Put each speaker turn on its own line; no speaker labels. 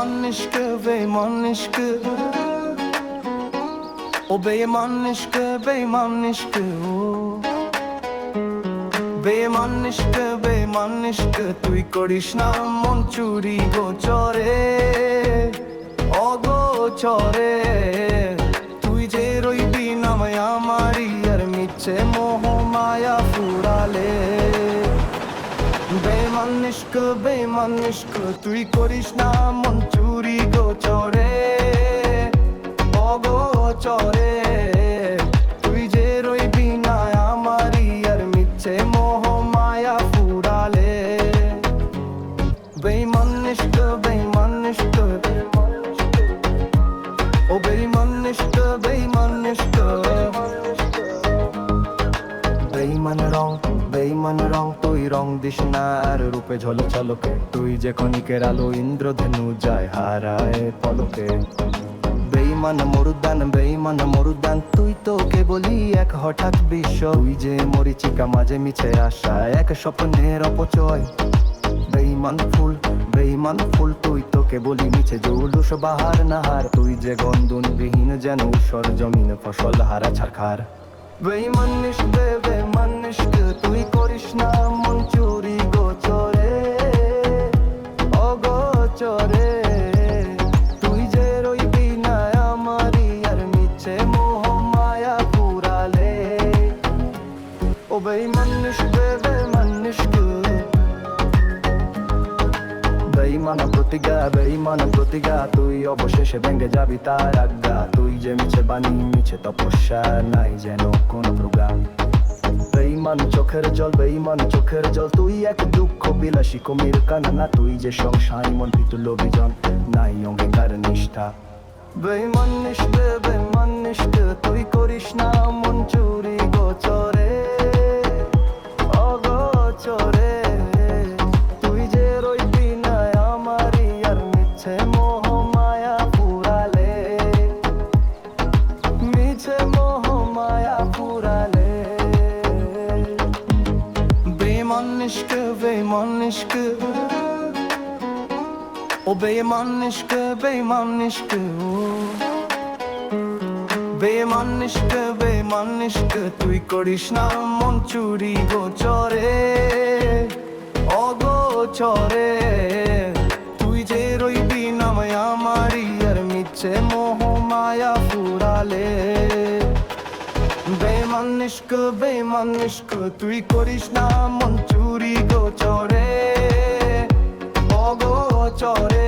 man aşkı beyman aşkı O beyman aşkı beyman aşkı বেমান নিষ্কে বেমান নিষ্কে তুই করিস না মন চুরি গোচরে অগোচরে তুই যে রইবি নামায় আমারি, আর মিচ্ছে মোহ মায়া ফুরালে। বেমান ইশক বেমান ইশক তুই করিস না মন চুরি গোচরে অগোচরে তুই যে রইবি না আমারি আর মিচ্ছে মোহ মায়া ফুরালে। বেমান ইশক বেমান ইশক ও বেমান ইশক বেমান ইশক বেইমান রং বেইমান রং। দিস না আর রূপে ঝলক ঝলকে তুই যে ক্ষণিকের আলো ইন্দ্রধনু যায় হারায় পলকে। বেইমান মরুদান বেইমান মরুদান তুই তো কেবলই এক হঠাৎ বিশ্ব। তুই যে মরিচিকা, মাঝে মিছে আসা এক স্বপ্নের অপচয়। বেইমান ফুল বেইমান ফুল, তুই তো কেবলই মিছে জৌলুস, বাহার নাহার। তুই যে গন্ধন বিহীন যেন উসর জমিন ফসল, হারা ছারখার। বেইমান ইশকে বেইমান তুই করিস না মন চুরি গোচরে। অগোচরে তুই যে রইবি না আমারি আর মিছে মোহ মায়া পুরালে। ও বেইমান ইশকে বেইমান ইশকে বেইমান প্রতিজ্ঞা বেইমান প্রতিজ্ঞা, তুই অবশেষে ভেঙে যাবি তার আজ্ঞা। তুই যে মিছে বাণী মিছে তপস্যা নাই যেন কোন প্রোগ্রাম বেইমান চোখের জল বেইমান চোখের জল তুই এক দুঃখ বিলাসী কমির কান্না তুই যে সংসাই মন পিতুল বিজন নাই অঙ্গীকার নিষ্ঠা বেইমান নিষ্ঠে বেইমান নিষ্ঠে তুই করিস না মন চুরি ইশক বেমান ইশক ও বেমান ইশক বেমান ইশক বেমান ইশক বেমান ইশক তুই করিস না মন চুরি গোচরে অগোচরে বেমান বে বেমান ইশক তুই করিস না মন চুরি গো চরে গোচরে অগোচরে